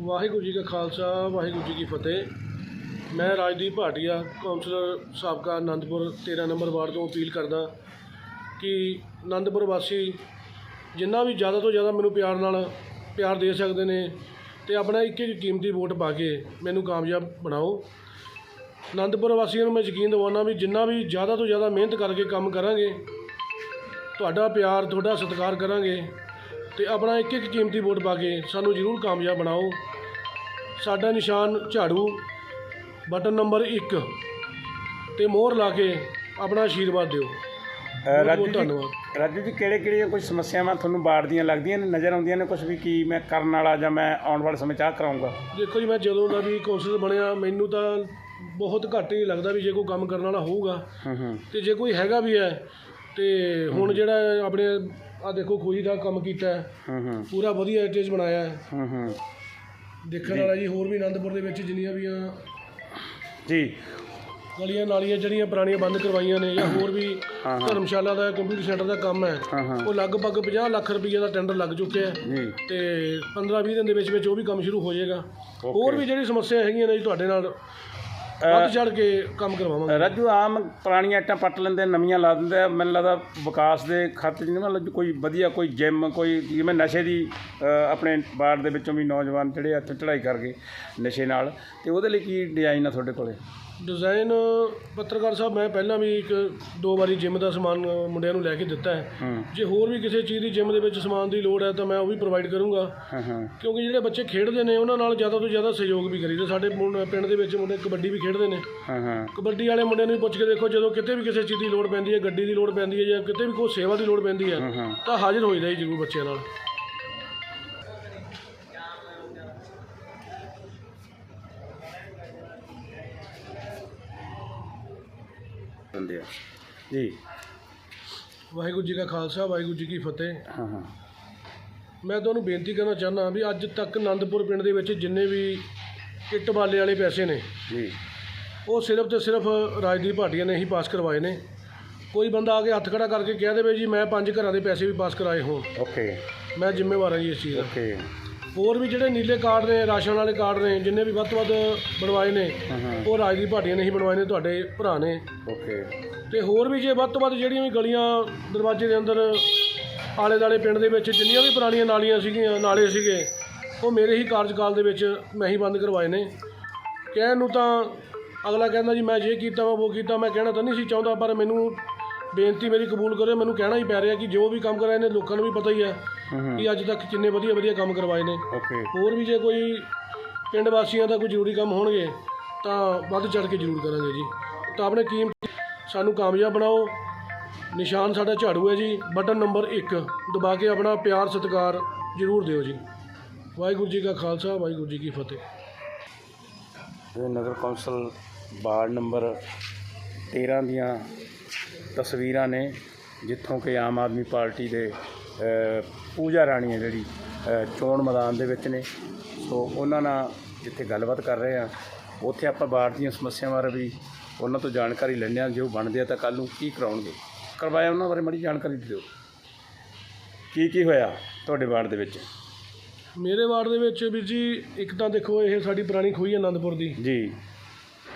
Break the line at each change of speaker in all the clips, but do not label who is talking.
ਵਾਹਿਗੁਰੂ ਜੀ ਕਾ ਖਾਲਸਾ, ਵਾਹਿਗੁਰੂ ਜੀ ਕੀ ਫਤਿਹ। ਮੈਂ ਰਾਜਦੀਪ ਭਾਟੀਆ ਕਾਉਂਸਲਰ ਸਾਬਕਾ ਆਨੰਦਪੁਰ 13 ਨੰਬਰ ਵਾਰਡ ਤੋਂ ਅਪੀਲ ਕਰਦਾ ਕਿ ਆਨੰਦਪੁਰ ਵਾਸੀ ਜਿੰਨਾ ਵੀ ਜ਼ਿਆਦਾ ਤੋਂ ਜ਼ਿਆਦਾ ਮੈਨੂੰ ਪਿਆਰ ਨਾਲ ਪਿਆਰ ਦੇ ਸਕਦੇ ਨੇ ਤੇ ਆਪਣਾ ਇੱਕ ਇੱਕ ਕੀਮਤੀ ਵੋਟ ਪਾ ਕੇ ਮੈਨੂੰ ਕਾਮਯਾਬ ਬਣਾਓ। ਆਨੰਦਪੁਰ ਵਾਸੀਆਂ ਨੂੰ ਮੈਂ ਯਕੀਨ ਦਿਵਾਉਣਾ ਵੀ ਜਿੰਨਾ ਵੀ ਜ਼ਿਆਦਾ ਤੋਂ ਜ਼ਿਆਦਾ ਮਿਹਨਤ ਕਰਕੇ ਕੰਮ ਕਰਾਂਗੇ, ਤੁਹਾਡਾ ਪਿਆਰ, ਤੁਹਾਡਾ ਸਤਿਕਾਰ ਕਰਾਂਗੇ ਤੇ ਆਪਣਾ ਇੱਕ ਇੱਕ ਕੀਮਤੀ ਵੋਟ ਪਾ ਕੇ ਸਾਨੂੰ ਜ਼ਰੂਰ ਕਾਮਯਾਬ ਬਣਾਓ। ਸਾਡਾ ਨਿਸ਼ਾਨ ਝਾੜੂ ਬਟਨ ਨੰਬਰ 1 ਤੇ ਮੋਹਰ ਲਾ ਕੇ ਆਪਣਾ ਆਸ਼ੀਰਵਾਦ ਦਿਓ।
ਰਾਜੂ ਜੀ
ਧੰਨਵਾਦ।
ਰਾਜੂ ਜੀ ਕਿਹੜੇ ਕਿਹੜੀਆਂ ਕੋਈ ਸਮੱਸਿਆਵਾਂ ਤੁਹਾਨੂੰ ਬਾੜ ਦੀਆਂ ਲੱਗਦੀਆਂ ਨੇ? ਨਜ਼ਰ ਆਉਂਦੀਆਂ ਨੇ ਕੁਝ ਵੀ ਕੀ ਮੈਂ ਕਰਨ ਵਾਲਾ ਜਾਂ ਮੈਂ ਆਉਣ ਵਾਲੇ ਸਮੇਂ 'ਚ ਆਹ ਕਰਾਉਂਗਾ
ਦੇਖੋ ਜੀ ਮੈਂ ਜਦੋਂ ਦਾ ਵੀ ਕੌਂਸਲਰ ਬਣਿਆ ਮੈਨੂੰ ਤਾਂ ਬਹੁਤ ਘੱਟ ਹੀ ਲੱਗਦਾ ਵੀ ਜੇ ਕੋਈ ਕੰਮ ਕਰਨ ਵਾਲਾ ਹੋਊਗਾ
ਹੂੰ ਹੂੰ।
ਤੇ ਜੇ ਕੋਈ ਹੈਗਾ ਵੀ ਹੈ ਤੇ ਹੁਣ ਜਿਹੜਾ ਆਪਣੇ ਆ ਦੇਖੋ ਖੋਈ ਦਾ ਕੰਮ ਕੀਤਾ ਹੈ।
ਹੂੰ ਹੂੰ।
ਪੂਰਾ ਵਧੀਆ ਐਟੇਜ ਬਣਾਇਆ ਹੈ।
ਹੂੰ ਹੂੰ।
ਦੇਖਣ ਵਾਲਾ ਜੀ ਹੋਰ ਵੀ ਆਨੰਦਪੁਰ ਦੇ ਵਿੱਚ ਜਿੰਨੀਆਂ ਵੀ ਆ
ਜੀ।
ਗਲੀਆਂ ਨਾਲੀਆਂ ਜਿਹੜੀਆਂ ਪੁਰਾਣੀਆਂ ਬੰਦ ਕਰਵਾਈਆਂ ਨੇ ਜਾਂ ਹੋਰ ਵੀ
ਹਾਂ, ਹਾਂ।
ਧਰਮਸ਼ਾਲਾ ਦਾ ਕੰਪਿਊਟਰ ਸੈਂਟਰ ਦਾ ਕੰਮ ਹੈ
ਹਾਂ ਹਾਂ।
ਉਹ ਲਗਭਗ 50 ਲੱਖ ਰੁਪਏ ਦਾ ਟੈਂਡਰ ਲੱਗ ਚੁੱਕਿਆ ਹੈ।
ਜੀ।
ਤੇ 15-20 ਦਿਨ ਦੇ ਵਿੱਚ ਵਿੱਚ ਉਹ ਵੀ ਕੰਮ ਸ਼ੁਰੂ ਹੋ ਜਾਏਗਾ। ਹੋਰ ਵੀ ਜਿਹੜੀ ਸਮੱਸਿਆ ਹੈਗੀਆਂ ਨੇ ਜੀ ਤੁਹਾਡੇ ਨਾਲ ਵੱਧ ਚੜ ਕੇ ਕੰਮ ਕਰਵਾਵਾਂਗੇ
ਰਾਜੂ ਆਮ ਪੁਰਾਣੀਆਂ ਇੱਟਾਂ ਪੱਟ ਲੈਂਦੇ ਨਵੀਆਂ ਲਾ ਦਿੰਦੇ ਆ। ਮੈਨੂੰ ਲੱਗਦਾ ਵਿਕਾਸ ਦੇ ਖਾਤੇ 'ਚ ਨਹੀਂ ਮਤਲਬ ਕੋਈ ਵਧੀਆ ਕੋਈ ਜਿਮ ਕੋਈ ਜਿਵੇਂ ਨਸ਼ੇ ਦੀ ਅ, ਆਪਣੇ ਬਾੜ ਦੇ ਵਿੱਚੋਂ ਵੀ ਨੌਜਵਾਨ ਜਿਹੜੇ ਇੱਥੇ ਚੜ੍ਹਾਈ ਕਰ ਗਏ ਨਸ਼ੇ ਨਾਲ ਤੇ ਉਹਦੇ ਲਈ ਕੀ ਡਿਜ਼ਾਈਨ ਆ ਤੁਹਾਡੇ ਕੋਲੇ
ਡਿਜ਼ਾਈਨ ਪੱਤਰਕਾਰ ਸਾਹਿਬ ਮੈਂ ਪਹਿਲਾਂ ਵੀ ਇੱਕ ਦੋ ਵਾਰੀ ਜਿਮ ਦਾ ਸਮਾਨ ਮੁੰਡਿਆਂ ਨੂੰ ਲੈ ਕੇ ਦਿੱਤਾ ਹੈ।
ਹੂੰ।
ਜੇ ਹੋਰ ਵੀ ਕਿਸੇ ਚੀਜ਼ ਦੀ ਜਿਮ ਦੇ ਵਿੱਚ ਸਮਾਨ ਦੀ ਲੋੜ ਹੈ ਤਾਂ ਮੈਂ ਉਹ ਵੀ ਪ੍ਰੋਵਾਈਡ ਕਰੂੰਗਾ।
ਹਾਂ ਹਾਂ।
ਕਿਉਂਕਿ ਜਿਹੜੇ ਬੱਚੇ ਖੇਡਦੇ ਨੇ ਉਹਨਾਂ ਨਾਲ ਜ਼ਿਆਦਾ ਤੋਂ ਜ਼ਿਆਦਾ ਸਹਿਯੋਗ ਵੀ ਕਰੀਦਾ। ਸਾਡੇ ਪਿੰਡ ਦੇ ਵਿੱਚ ਮੁੰਡੇ ਕਬੱਡੀ ਵੀ ਖੇਡਦੇ ਨੇ।
ਹਾਂ ਹਾਂ।
ਕਬੱਡੀ ਵਾਲੇ ਮੁੰਡਿਆਂ ਨੂੰ ਵੀ ਪੁੱਛ ਕੇ ਦੇਖੋ ਜਦੋਂ ਕਿਤੇ ਵੀ ਕਿਸੇ ਚੀਜ਼ ਦੀ ਲੋੜ ਪੈਂਦੀ ਹੈ ਗੱਡੀ ਦੀ ਲੋੜ ਪੈਂਦੀ ਹੈ ਜਾਂ ਕਿਤੇ ਵੀ ਕੋਈ ਸੇਵਾ ਦੀ ਲੋੜ ਪੈਂਦੀ ਹੈ
ਹਾਂ ਹਾਂ।
ਤਾਂ ਹਾਜ਼ਰ ਹੋਈਦਾ ਜੀ ਜ਼ਰੂਰ ਬੱਚਿਆਂ ਨਾਲ।
ਦਿੰਦੇ ਆ। ਜੀ।
ਵਾਹਿਗੁਰੂ ਜੀ ਕਾ ਖਾਲਸਾ ਵਾਹਿਗੁਰੂ ਜੀ ਕੀ ਫਤਿਹ।
ਹਾਂ ਹਾਂ।
ਮੈਂ ਤੁਹਾਨੂੰ ਬੇਨਤੀ ਕਰਨਾ ਚਾਹੁੰਦਾ ਵੀ ਅੱਜ ਤੱਕ ਆਨੰਦਪੁਰ ਪਿੰਡ ਦੇ ਵਿੱਚ ਜਿੰਨੇ ਵੀ ਇੱਟ ਬਾਲੇ ਵਾਲੇ ਪੈਸੇ ਨੇ
ਜੀ।
ਉਹ ਸਿਰਫ ਤੇ ਸਿਰਫ ਰਾਜਦੀਪ ਭਾਟੀਆ ਨੇ ਹੀ ਪਾਸ ਕਰਵਾਏ ਨੇ। ਕੋਈ ਬੰਦਾ ਆ ਕੇ ਹੱਥ ਖੜਾ ਕਰਕੇ ਕਹਿ ਦੇਵੇ ਜੀ ਮੈਂ ਪੰਜ ਘਰਾਂ ਦੇ ਪੈਸੇ ਵੀ ਪਾਸ ਕਰਾਏ ਹੋਣ।
ਓਕੇ।
ਮੈਂ ਜ਼ਿੰਮੇਵਾਰ ਹਾਂ ਜੀ ਇਸ ਚੀਜ਼ ਦਾ।
ਓਕੇ।
ਹੋਰ ਵੀ ਜਿਹੜੇ ਨੀਲੇ ਕਾਰਡ ਨੇ ਰਾਸ਼ਨ ਵਾਲੇ ਕਾਰਡ ਨੇ ਜਿੰਨੇ ਵੀ ਵੱਧ ਤੋਂ ਵੱਧ ਬਣਵਾਏ ਨੇ ਉਹ ਰਾਜਦੀਪ ਭਾਟੀਆ ਨੇ ਹੀ ਬਣਵਾਏ ਨੇ ਤੁਹਾਡੇ ਭਰਾ ਨੇ।
ਓਕੇ।
ਤੇ ਹੋਰ ਵੀ ਜੇ ਵੱਧ ਤੋਂ ਵੱਧ ਜਿਹੜੀਆਂ ਵੀ ਗਲੀਆਂ ਦਰਵਾਜ਼ੇ ਦੇ ਅੰਦਰ ਆਲੇ ਦਾਲੇ ਪਿੰਡ ਦੇ ਵਿੱਚ ਜਿੰਨੀਆਂ ਵੀ ਪੁਰਾਣੀਆਂ ਨਾਲੀਆਂ ਸੀਗੀਆਂ ਨਾਲੇ ਸੀਗੇ ਉਹ ਮੇਰੇ ਹੀ ਕਾਰਜਕਾਲ ਦੇ ਵਿੱਚ ਮੈਂ ਹੀ ਬੰਦ ਕਰਵਾਏ ਨੇ। ਕਹਿਣ ਨੂੰ ਤਾਂ ਅਗਲਾ ਕਹਿੰਦਾ ਜੀ ਮੈਂ ਜੇ ਕੀਤਾ ਵਾ ਉਹ ਕੀਤਾ ਮੈਂ ਕਹਿਣਾ ਤਾਂ ਨਹੀਂ ਸੀ ਚਾਹੁੰਦਾ ਪਰ ਮੈਨੂੰ ਬੇਨਤੀ ਮੇਰੀ ਕਬੂਲ ਕਰਿਓ ਮੈਨੂੰ ਕਹਿਣਾ ਹੀ ਪੈ ਰਿਹਾ ਕਿ ਜੋ ਵੀ ਕੰਮ ਕਰਾਏ ਨੇ ਲੋਕਾਂ ਨੂੰ ਵੀ ਪਤਾ ਹੀ ਹੈ ਕਿ ਅੱਜ ਤੱਕ ਕਿੰਨੇ ਵਧੀਆ ਵਧੀਆ ਕੰਮ ਕਰਵਾਏ ਨੇ।
ਓਕੇ
ਹੋਰ ਵੀ ਜੇ ਕੋਈ ਪਿੰਡ ਵਾਸੀਆਂ ਦਾ ਕੋਈ ਜ਼ਰੂਰੀ ਕੰਮ ਹੋਣਗੇ ਤਾਂ ਵੱਧ ਚੜ ਕੇ ਜ਼ਰੂਰ ਕਰਾਂਗੇ ਜੀ। ਤਾਂ ਆਪਣੇ ਕੀਮ ਸਾਨੂੰ ਕਾਮਯਾਬ ਬਣਾਓ। ਨਿਸ਼ਾਨ ਸਾਡਾ ਝਾੜੂ ਹੈ ਜੀ ਬਟਨ ਨੰਬਰ 1 ਦਬਾ ਕੇ ਆਪਣਾ ਪਿਆਰ ਸਤਿਕਾਰ ਜ਼ਰੂਰ ਦਿਓ ਜੀ। ਵਾਹਿਗੁਰੂ ਜੀ ਕਾ ਖਾਲਸਾ ਵਾਹਿਗੁਰੂ ਜੀ ਕੀ ਫਤਿਹ।
ਇਹ ਨਗਰ ਕੌਂਸਲ ਵਾਰਡ ਨੰਬਰ 13 ਦੀਆਂ ਤਸਵੀਰਾਂ ਨੇ ਜਿੱਥੋਂ ਕਿ ਆਮ ਆਦਮੀ ਪਾਰਟੀ ਦੇ ਪੂਜਾ ਰਾਣੀ ਹੈ ਜਿਹੜੀ ਚੋਣ ਮੈਦਾਨ ਦੇ ਵਿੱਚ ਨੇ। ਸੋ ਉਹਨਾਂ ਨਾਲ ਜਿੱਥੇ ਗੱਲਬਾਤ ਕਰ ਰਹੇ ਆ ਉੱਥੇ ਆਪਾਂ ਵਾਰਡ ਦੀਆਂ ਸਮੱਸਿਆਵਾਂ ਬਾਰੇ ਵੀ ਉਹਨਾਂ ਤੋਂ ਜਾਣਕਾਰੀ ਲੈਂਦੇ ਆ ਜੇ ਉਹ ਬਣਦੇ ਆ ਤਾਂ ਕੱਲ ਨੂੰ ਕੀ ਕਰਾਉਣਗੇ? ਕਰਵਾਇਆ ਉਹਨਾਂ ਬਾਰੇ ਮੜੀ ਜਾਣਕਾਰੀ ਦਿਓ। ਕੀ ਕੀ ਹੋਇਆ ਤੁਹਾਡੇ ਵਾਰਡ ਦੇ ਵਿੱਚ?
ਮੇਰੇ ਵਾਰਡ ਦੇ ਵਿੱਚ ਵੀਰ ਜੀ ਇੱਕ ਤਾਂ ਦੇਖੋ ਇਹ ਸਾਡੀ ਪੁਰਾਣੀ ਖੋਈ ਆਨੰਦਪੁਰ ਦੀ।
ਜੀ।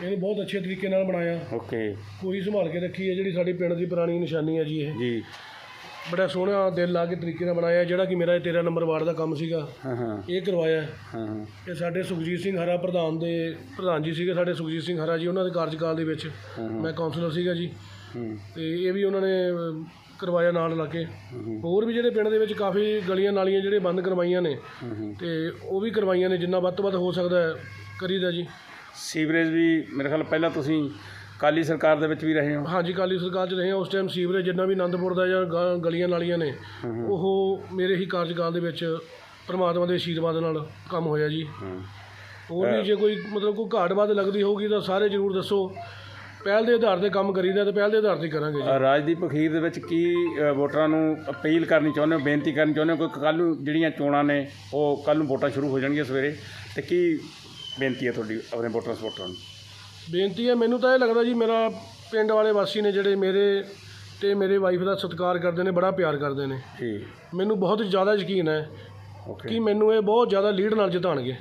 ਇਹਨੂੰ ਬਹੁਤ ਅੱਛੇ ਤਰੀਕੇ ਨਾਲ ਬਣਾਇਆ।
ਓਕੇ।
ਖੋਈ ਸੰਭਾਲ ਕੇ ਰੱਖੀ ਹੈ ਜਿਹੜੀ ਸਾਡੀ ਪਿੰਡ ਦੀ ਪੁਰਾਣੀ ਨਿਸ਼ਾਨੀ ਹੈ ਜੀ ਇਹ।
ਜੀ।
ਬੜਾ ਸੋਹਣਾ ਦਿਲ ਲਾ ਕੇ ਤਰੀਕੇ ਨਾਲ ਬਣਾਇਆ ਜਿਹੜਾ ਕਿ ਮੇਰਾ ਇਹ 13 ਨੰਬਰ ਵਾਰਡ ਦਾ ਕੰਮ ਸੀਗਾ।
ਹਾਂ ਹਾਂ।
ਇਹ ਕਰਵਾਇਆ।
ਹਾਂ ਹਾਂ।
ਇਹ ਸਾਡੇ ਸੁਖਜੀਤ ਸਿੰਘ ਹਰਾ ਪ੍ਰਧਾਨ ਦੇ ਪ੍ਰਧਾਨ ਜੀ ਸੀਗੇ ਸਾਡੇ ਸੁਖਜੀਤ ਸਿੰਘ ਹਰਾ ਜੀ ਉਹਨਾਂ ਦੇ ਕਾਰਜਕਾਲ ਦੇ ਵਿੱਚ। ਮੈਂ ਕਾਉਂਸਲਰ ਸੀਗਾ ਜੀ। ਤੇ ਇਹ ਵੀ ਉਹਨਾਂ ਨੇ ਕਰਵਾਇਆ ਨਾਲ ਲਾ ਕੇ। ਹੋਰ ਵੀ ਜਿਹੜੇ ਪਿੰਡ ਦੇ ਵਿੱਚ ਕਾਫੀ ਗਲੀਆਂ ਨਾਲੀਆਂ ਜਿਹੜੇ ਬੰਦ ਕਰਵਾਈਆਂ ਨੇ ਤੇ ਉਹ ਵੀ ਕਰਵਾਈਆਂ ਨੇ ਜਿੰਨਾ ਵੱਧ ਤੋਂ ਵੱਧ ਹੋ ਸਕਦਾ ਕਰੀਦਾ ਜੀ।
ਸੀਵਰੇਜ ਵੀ ਮੇਰੇ ਖਿਆਲ ਪਹਿਲਾਂ ਤੁਸੀਂ ਕਾਲੀ ਸਰਕਾਰ ਦੇ ਵਿੱਚ ਵੀ ਰਹੇ ਹੋ।
ਹਾਂਜੀ ਕਾਲੀ ਸਰਕਾਰ 'ਚ ਰਹੇ ਹਾਂ। ਉਸ ਟਾਈਮ ਸੀਵਰੇਜ ਜਿੰਨਾ ਵੀ ਆਨੰਦਪੁਰ ਦਾ ਜਾਂ ਗ- ਗਲੀਆਂ ਨਾਲੀਆਂ ਨੇ ਉਹ ਮੇਰੇ ਹੀ ਕਾਰਜਕਾਲ ਦੇ ਵਿੱਚ ਪ੍ਰਮਾਤਮਾ ਦੇ ਆਸ਼ੀਰਵਾਦ ਨਾਲ ਕੰਮ ਹੋਇਆ ਜੀ।
ਹਾਂ।
ਹੋਰ ਵੀ ਜੇ ਕੋਈ ਮਤਲਬ ਕੋਈ ਘਾਟ ਵੱਧ ਲੱਗਦੀ ਹੋਊਗੀ ਤਾਂ ਸਾਰੇ ਜ਼ਰੂਰ ਦੱਸੋ। ਪਹਿਲ ਦੇ ਆਧਾਰ ਤੇ ਕੰਮ ਕਰੀਦਾ ਤੇ ਪਹਿਲ ਦੇ ਆਧਾਰ ਤੇ ਹੀ ਕਰਾਂਗੇ ਜੀ।
ਅ, ਰਾਜਦੀਪ ਅਖੀਰ ਦੇ ਵਿੱਚ ਕੀ ਅ, ਵੋਟਰਾਂ ਨੂੰ ਅਪੀਲ ਕਰਨੀ ਚਾਹੁੰਦੇ ਹੋ ਬੇਨਤੀ ਕਰਨੀ ਚਾਹੁੰਦੇ ਹੋ? ਕੋਈ ਕੱਲ੍ਹ ਨੂੰ ਜਿਹੜੀਆਂ ਚੋਣਾਂ ਨੇ ਉਹ ਕੱਲ੍ਹ ਨੂੰ ਵੋਟਾਂ ਸ਼ੁਰੂ ਹੋ ਜਾਣਗੀਆਂ ਸਵੇਰੇ। ਤੇ ਕੀ ਬੇਨਤੀ ਹੈ ਤੁਹਾਡੀ ਆਪਣੇ ਵੋਟਰਾਂ ਸਪੋਰਟਰਾਂ ਨੂੰ।
ਬੇਨਤੀ ਹੈ ਮੈਨੂੰ ਤਾਂ ਇਹ ਲੱਗਦਾ ਜੀ ਮੇਰਾ ਪਿੰਡ ਵਾਲੇ ਵਾਸੀ ਨੇ ਜਿਹੜੇ ਮੇਰੇ ਤੇ ਮੇਰੇ ਵਾਈਫ ਦਾ ਸਤਿਕਾਰ ਕਰਦੇ ਨੇ ਬੜਾ ਪਿਆਰ ਕਰਦੇ ਨੇ।
ਜੀ।
ਮੈਨੂੰ ਬਹੁਤ ਜ਼ਿਆਦਾ ਯਕੀਨ ਹੈ ਕਿ ਮੈਨੂੰ ਇਹ ਬਹੁਤ ਜ਼ਿਆਦਾ ਲੀਡ ਨਾਲ ਜਿਤਾਣਗੇ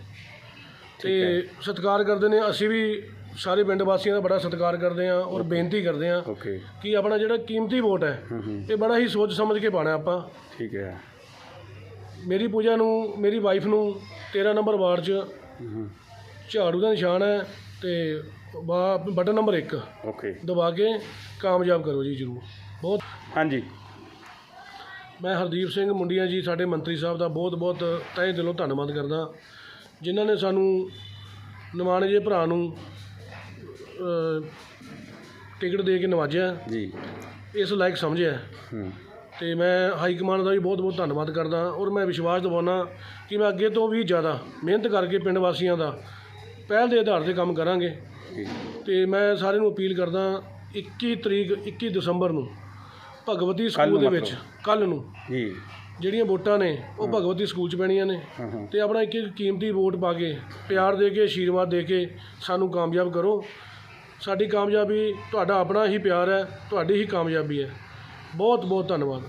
ਤੇ ਸਤਿਕਾਰ ਕਰਦੇ ਨੇ ਅਸੀਂ ਵੀ ਸਾਰੇ ਪਿੰਡ ਵਾਸੀਆਂ ਦਾ ਬੜਾ ਸਤਿਕਾਰ ਕਰਦੇ ਹਾਂ ਔਰ ਬੇਨਤੀ ਕਰਦੇ
ਓਕੇ
ਕਿ ਆਪਣਾ ਜਿਹੜਾ ਕੀਮਤੀ ਵੋਟ ਹੈ ਇਹ ਬੜਾ ਹੀ ਸੋਚ ਸਮਝ ਕੇ ਪਾਣਾ ਆਪਾਂ।
ਠੀਕ ਹੈ।
ਮੇਰੀ ਪੂਜਾ ਨੂੰ ਮੇਰੀ ਵਾਈਫ ਨੂੰ 13 ਨੰਬਰ ਵਾਰਡ 'ਚ ਝਾੜੂ ਦਾ ਨਿਸ਼ਾਨ ਹੈ ਤੇ ਬਾ- ਬਟਨ ਨੰਬਰ 1
ਓਕੇ।
ਦਬਾ ਕੇ ਕਾਮਯਾਬ ਕਰੋ ਜੀ ਜਰੂਰ। ਬਹੁਤ
ਹਾਂਜੀ।
ਮੈਂ ਹਰਦੀਪ ਸਿੰਘ ਮੁੰਡੀਆਂ ਜੀ ਸਾਡੇ ਮੰਤਰੀ ਸਾਹਿਬ ਦਾ ਬਹੁਤ ਬਹੁਤ ਤਹਿ ਦਿਲੋਂ ਧੰਨਵਾਦ ਕਰਦਾ। ਜਿਨ੍ਹਾਂ ਨੇ ਸਾਨੂੰ ਨਿਮਾਣੇ ਜੇ ਭਰਾ ਨੂੰ ਅ, ਟਿਕਟ ਦੇ ਕੇ ਨਵਾਜਿਆ।
ਜੀ।
ਇਸ ਲਾਇਕ ਸਮਝਿਆ।
ਹੂੰ।
ਤੇ ਮੈਂ ਹਾਈ ਕਮਾਂਡ ਦਾ ਵੀ ਬਹੁਤ ਬਹੁਤ ਧੰਨਵਾਦ ਕਰਦਾ ਔਰ ਮੈਂ ਵਿਸ਼ਵਾਸ ਦਿਵਾਉਣਾ ਕਿ ਮੈਂ ਅੱਗੇ ਤੋਂ ਵੀ ਜ਼ਿਆਦਾ ਮਿਹਨਤ ਕਰਕੇ ਪਿੰਡ ਵਾਸੀਆਂ ਦਾ ਪਹਿਲ ਦੇ ਆਧਾਰ ਤੇ ਕੰਮ ਕਰਾਂਗੇ। ਤੇ ਮੈਂ ਸਾਰਿਆਂ ਨੂੰ ਅਪੀਲ ਕਰਦਾ 21 ਤਰੀਕ 21 ਦਸੰਬਰ ਨੂੰ ਭਗਵਤੀ ਸਕੂਲ ਦੇ ਵਿੱਚ ਕੱਲ ਨੂੰ।
ਜੀ
ਜਿਹੜੀਆਂ ਵੋਟਾਂ ਨੇ ਉਹ ਭਗਵਤੀ ਸਕੂਲ 'ਚ ਪੈਣੀਆਂ ਨੇ। ਤੇ ਆਪਣਾ ਇੱਕ ਇੱਕ ਕੀਮਤੀ ਵੋਟ ਪਾ ਕੇ ਪਿਆਰ ਦੇ ਕੇ ਆਸ਼ੀਰਵਾਦ ਦੇ ਕੇ ਸਾਨੂੰ ਕਾਮਯਾਬ ਕਰੋ। ਸਾਡੀ ਕਾਮਯਾਬੀ ਤੁਹਾਡਾ ਆਪਣਾ ਹੀ ਪਿਆਰ ਹੈ ਤੁਹਾਡੀ ਹੀ ਕਾਮਯਾਬੀ ਹੈ। ਬਹੁਤ ਬਹੁਤ ਧੰਨਵਾਦ।